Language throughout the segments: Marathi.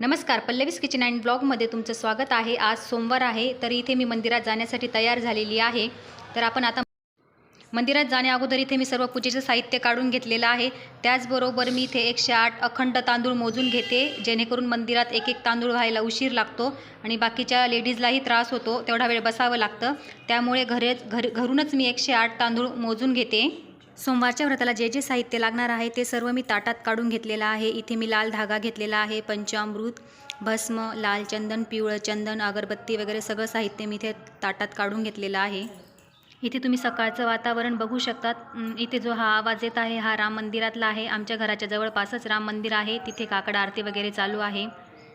नमस्कार पल्लवीस किचन अँड ब्लॉगमध्ये तुमचं स्वागत आहे. आज सोमवार आहे तर इथे मी मंदिरात जाण्यासाठी तयार झालेली आहे. तर आपण आता मंदिरात जाण्या अगोदर इथे मी सर्व पूजेचं साहित्य काढून घेतलेलं आहे. त्याचबरोबर मी इथे एकशे आठ अखंड तांदूळ मोजून घेते जेणेकरून मंदिरात एक एक तांदूळ व्हायला उशीर लागतो आणि बाकीच्या लेडीजलाही त्रास होतो तेवढा वेळ बसावं लागतं. त्यामुळे घरेच घर घरूनच मी एकशे आठ तांदूळ मोजून घेते. सोमवारच्या व्रताला जे जे साहित्य लागणार आहे ते सर्व मी ताटात काढून घेतलेलं आहे. इथे मी लाल धागा घेतलेला आहे पंचामृत भस्म लाल चंदन पिवळं चंदन अगरबत्ती वगैरे सगळं साहित्य मी इथे ताटात काढून घेतलेलं आहे. इथे तुम्ही सकाळचं वातावरण बघू शकतात. इथे जो हा आवाज येत आहे हा राम मंदिरातला आहे. आमच्या घराच्या जवळपासच राम मंदिर आहे. तिथे काकड आरती वगैरे चालू आहे.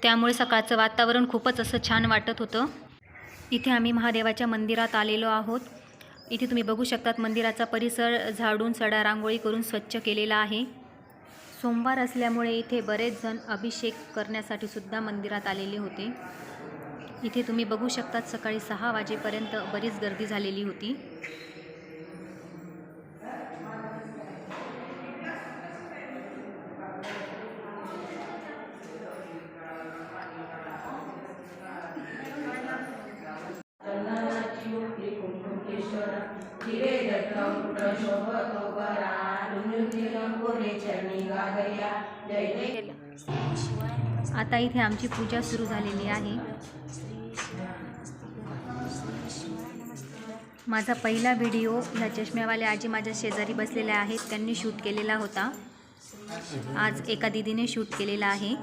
त्यामुळे सकाळचं वातावरण खूपच असं छान वाटत होतं. इथे आम्ही महादेवाच्या मंदिरात आलेलो आहोत. इथे तुम्ही बघू शकतात मंदिराचा परिसर झाडून सडा रांगोळी करून स्वच्छ केलेला आहे. सोमवार असल्यामुळे इथे बरेच जण अभिषेक करण्यासाठी सुद्धा मंदिरात आलेले होते. इथे तुम्ही बघू शकतात सकाळी सहा वाजेपर्यंत बरीच गर्दी झालेली होती चंदनाची मुक्ती परा पुरे चरणी जय जय आता इथे आमची पूजा सुरू झालेली आहे. माझा पहिला व्हिडिओ ह्या चष्म्यावाले आजी माझ्या शेजारी बसलेल्या आहेत. त्यांनी शूट केलेला होता. आज एका दिदीने शूट केलेला आहे.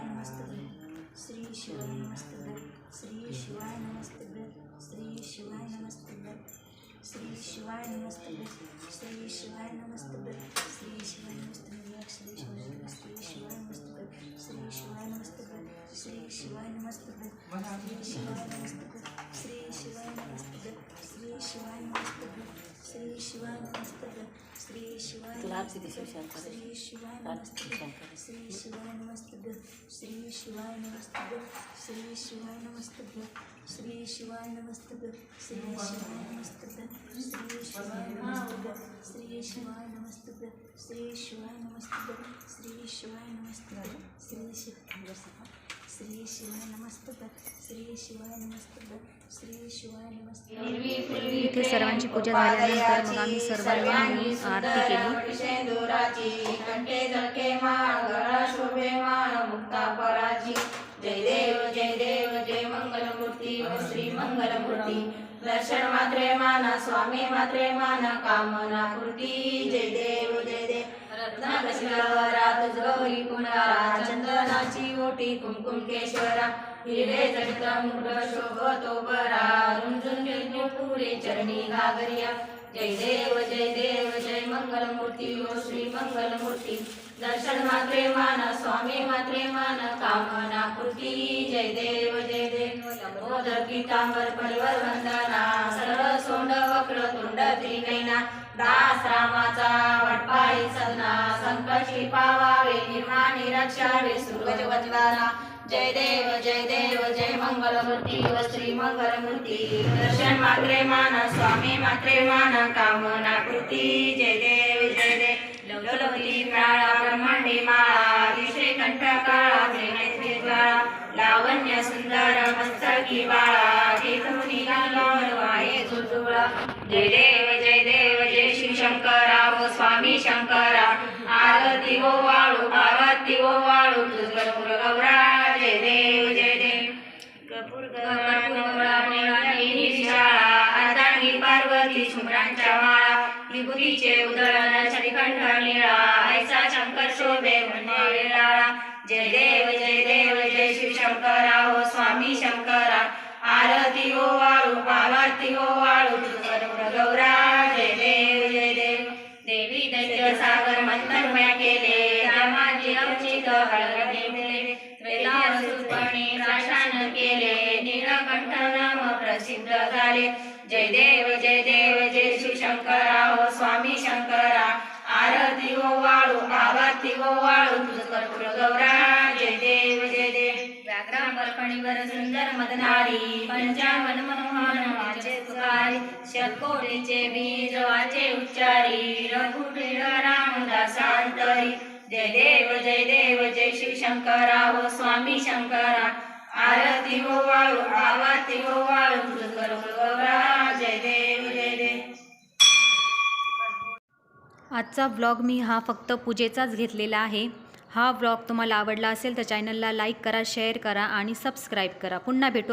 शिवाय नमस्तुभ्यं श्री शिवाय नमस्तुभ्यं श्री शिवाय नमस्तुभ्यं श्री शिवाय नमस्तुभ्यं श्री शिवाय नमस्तुभ्यं श्री शिवाय नमस्तुभ्यं श्री शिवाय नमस्तुभ्यं श्री शिवाय नमस्तुभ्यं श्री शिवाय नमस्तुभ्यं श्री शिवाय नमस्तुभ्यं श्री शिवाय नमस्तुभ्यं श्री शिवाय नमस्तुभ्यं श्री शिवाय नमस्तुभ्यं श्री शिवाय नमस्तुभ्यं श्री शिवाय नमस्तुभ्यं श्री शिवाय नमस्तुभ्यं श्री शिवाय नमस्तुभ्यं श्री शिवाय नमस्तुभ्यं श्री शिवाय नमस्तुभ्यं श्री शिवाय नमस्तुभ्यं श्री शिवाय नमस्तुभ्यं श्री श्री शिवाय नमस्तुभ्यं श्री शिवाय नमस्तुभ्यं श्री शिवाय नमस्तुभ्यं इथे सर्वांची पूजा झाल्यानंतर मग आम्ही सर्वांनी आरती केली. कंठे जळके माळ गळा शोभे माळ मुक्ता पराची. जय देव जय देव जय मंगलमूर्ती श्री मंगलमूर्ती. दर्शन मात्रे मान स्वामी मात्रे मान कामना पूर्ती जय देव जय देव. रत्नाकशिलावरा तुझ गौरी चंदनाची ओटी कुमकुम केशवरा हिरवे जडित मुकुट शोभतो बरा रुंजुन पुरे चरणी घागरिया। जय देव जय देव जय मंगलमूर्ती ओ श्री मंगलमूर्ती। दर्शन मात्रे मान स्वामी मात्रे मान कामना कृती। जय देव जय देव नमोदर पीतांबर परिवर वंदना। सर्व सोंड वक्र तुंड त्रिनयना। दास रामाचा संकटी पावावे निर्माणी रक्षावे जय देव जय देव जय मंगलमूर्ती व श्री मंगलमूर्ती. दर्शन मात्रे माना स्वामी मात्रे माना कामना कृती जय देव जय देव. लवलवती प्राळा ब्रह्मांडी माळा विषय कंठ काळा त्रिनेत्री लावण्य सुंदर मस्तकी बाळा केतुनी गालावर वाहे जय देव जय पार्वती ओ वाळू पार्वती ओ वाळू तुझगपूर गौरा जय देव जय देव. कपूर गौराणी पार्वती शुभ्रांच्या माळा विभूतीचे उदळण श्रीखंड निळा ऐसा शंकर शोभे म्हणजे लाळा. जय देव जय देव जय शिव शंकरा हो स्वामी शंकरा. आरती ओ वाळू पार्वती हो रचित मिळे वेदासुपणी प्राशान केले नीलकंठ नाम प्रसिद्ध झाले. जय देव जय देव जय श्री शंकरा हो स्वामी शंकरा. आरती हो वाळू आवाती हो वाळू तुझ कर्पूर गौरा. जय देव जय देव. व्याघ्रा पर्पणीवर सुंदर मदनारी पंचावन मनोहर वाचे तुकारी शतकोटीचे बीज वाचे उच्चारी रघुवीर रामदासांतरी जय देव जय देव. शंकरा हो स्वामी शंकरा आरती हो वाळू आवाती हो वाळू तुझ जय देव जय देव. आजचा व्लॉग मी हा फक्त पूजेचाच घेतलेला आहे. हा व्लॉग तुम्हाला आवडला असेल तर चॅनलला लाईक करा शेअर करा आणि सबस्क्राईब करा. पुन्हा भेटू